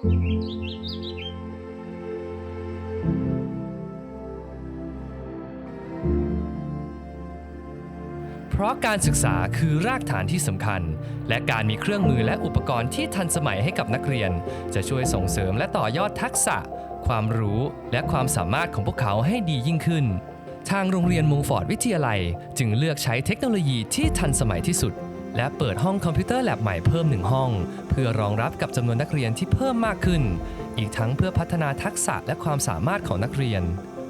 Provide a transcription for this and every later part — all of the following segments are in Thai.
เพราะการศึกษาคือรากฐานที่สำคัญ และการมีเครื่องมือและอุปกรณ์ที่ทันสมัยให้กับนักเรียน จะช่วยส่งเสริมและต่อยอดทักษะ ความรู้และความสามารถของพวกเขาให้ดียิ่งขึ้น ทางโรงเรียนมงฟอร์ดวิทยาลัย จึงเลือกใช้เทคโนโลยีที่ทันสมัยที่สุด และเปิดห้องคอมพิวเตอร์แลบใหม่เพิ่มหนึ่งห้อง เพื่อรองรับกับจำนวนนักเรียนที่เพิ่มมากขึ้น อีกทั้งเพื่อพัฒนาทักษะและความสามารถของนักเรียน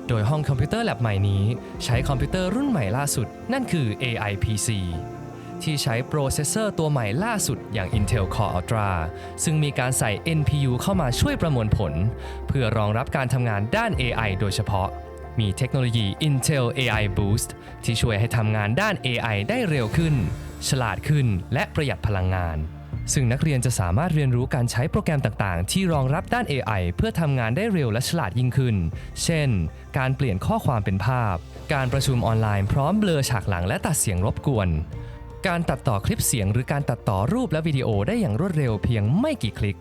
โดยห้องคอมพิวเตอร์แลบใหม่นี้ ใช้คอมพิวเตอร์รุ่นใหม่ล่าสุด นั่นคือ AI PC ที่ใช้โปรเซสเซอร์ตัวใหม่ล่าสุดอย่าง Intel Core Ultra ซึ่งมีการใส่ NPU เข้ามาช่วยประมวลผล เพื่อรองรับการทำงานด้าน AI โดยเฉพาะ มีเทคโนโลยี Intel AI Boost ที่ช่วยให้ทำงานด้าน AI ได้เร็วขึ้น ฉลาดขึ้น และประหยัดพลังงาน ซึ่งนักเรียนจะสามารถเรียนรู้การใช้โปรแกรมต่างๆ ที่รองรับด้าน AI เพื่อทำงานได้เร็วและฉลาดยิ่งขึ้น เช่น การเปลี่ยนข้อความเป็นภาพ การประชุมออนไลน์พร้อมเบลอฉากหลังและตัดเสียงรบกวน การตัดต่อคลิปเสียง หรือการตัดต่อรูปและวิดีโอได้อย่างรวดเร็วเพียงไม่กี่คลิก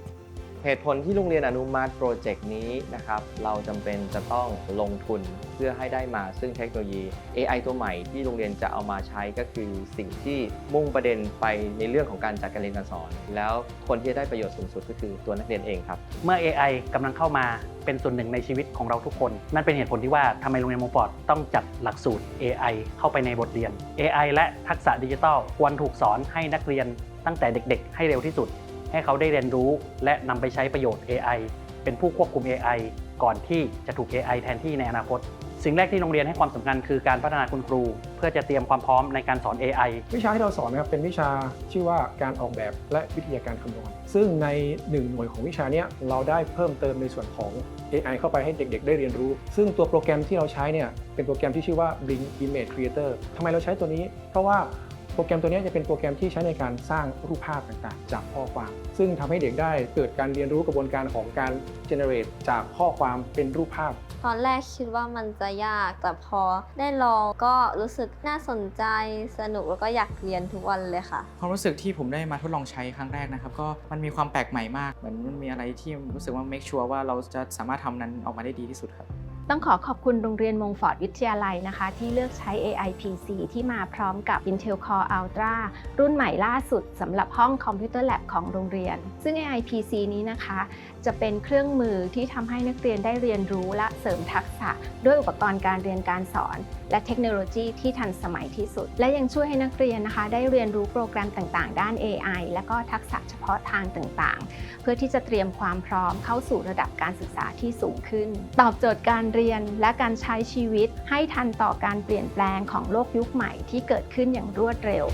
เหตุผลที่โรงเรียนอนุมัติโปรเจกต์นี้นะครับ เราจำเป็นจะต้องลงทุนเพื่อให้ได้มาซึ่งเทคโนโลยี AI ตัวใหม่ที่โรงเรียนจะเอามาใช้ก็คือสิ่งที่มุ่งประเด็นไปในเรื่องของการจัดการเรียนการสอน แล้วคนที่จะได้ประโยชน์สูงสุดก็คือตัวนักเรียนเองครับ เมื่อ AI กำลังเข้ามาเป็นส่วนหนึ่งในชีวิตของเราทุกคน นั่นเป็นเหตุผลที่ว่าทำไมโรงเรียนมงฟอร์ดต้องจัดหลักสูตร AI เข้าไปในบทเรียน AI และทักษะดิจิทัลควรถูกสอนให้นักเรียนตั้งแต่เด็ก ๆ ให้เร็วที่สุด ให้เขาได้เรียนรู้และนำไปใช้ประโยชน์ AI เป็นผู้ควบคุม AI ก่อนที่จะถูก AI แทนที่ในอนาคต สิ่งแรกที่โรงเรียนให้ความสำคัญคือการพัฒนาคุณครู เพื่อจะเตรียมความพร้อมในการสอน AI วิชาที่เราสอนนะครับเป็นวิชาชื่อว่าการออกแบบและวิทยาการคำนวณ ซึ่งในหนึ่งหน่วยของวิชานี้เราได้เพิ่มเติมในส่วนของ AI เข้าไปให้เด็ก ๆ ได้เรียนรู้ ซึ่งตัวโปรแกรมที่เราใช้เนี่ยเป็นโปรแกรมที่ชื่อว่า Blink Image Creator ทำไมเราใช้ตัวนี้ เพราะว่า รแกรมตัวเนี้ยจะเป็นโปรแกรมที่ใช้ในการสร้างรูปภาพต่างๆ จากข้อความ ซึ่งทำให้เด็กได้เกิดการเรียนรู้กระบวนการของการ generate จากข้อความเป็นรูปภาพ ตอนแรกคิดว่ามันจะยาก แต่พอได้ลองก็รู้สึกน่าสนใจสนุกแล้วก็อยากเรียนทุกวันเลยค่ะ ความรู้สึกที่ผมได้มาทดลองใช้ครั้งแรกนะครับ ก็มันมีความแปลกใหม่มากเหมือนมันมีอะไรที่รู้สึกว่า make sure ว่าเราจะสามารถทำนั้นออกมาได้ดีที่สุดครับ ต้องขอขอบคุณโรงเรียนมงฟอร์ดวิทยาลัยนะคะ ที่เลือกใช้ AI PC ที่มาพร้อมกับ Intel Core Ultra รุ่นใหม่ล่าสุดสำหรับห้องคอมพิวเตอร์แลบของโรงเรียน ซึ่ง AI PC นี้นะคะ จะเป็นเครื่องมือที่ทำให้นักเรียนได้เรียนรู้และเสริมทักษะ ด้วยอุปกรณ์การเรียนการสอน และเทคโนโลยีที่ทันสมัยที่สุด และยังช่วยให้นักเรียนนะคะ ได้เรียนรู้โปรแกรมต่างๆ ด้าน AI และก็ทักษะเฉพาะทางต่างๆ เพื่อที่จะเตรียมความพร้อมเข้าสู่ระดับการศึกษาที่สูงขึ้น ตอบโจทย์การเรียนและการใช้ชีวิตให้ทันต่อการเปลี่ยนแปลงของโลกยุคใหม่ที่เกิดขึ้นอย่างรวดเร็ว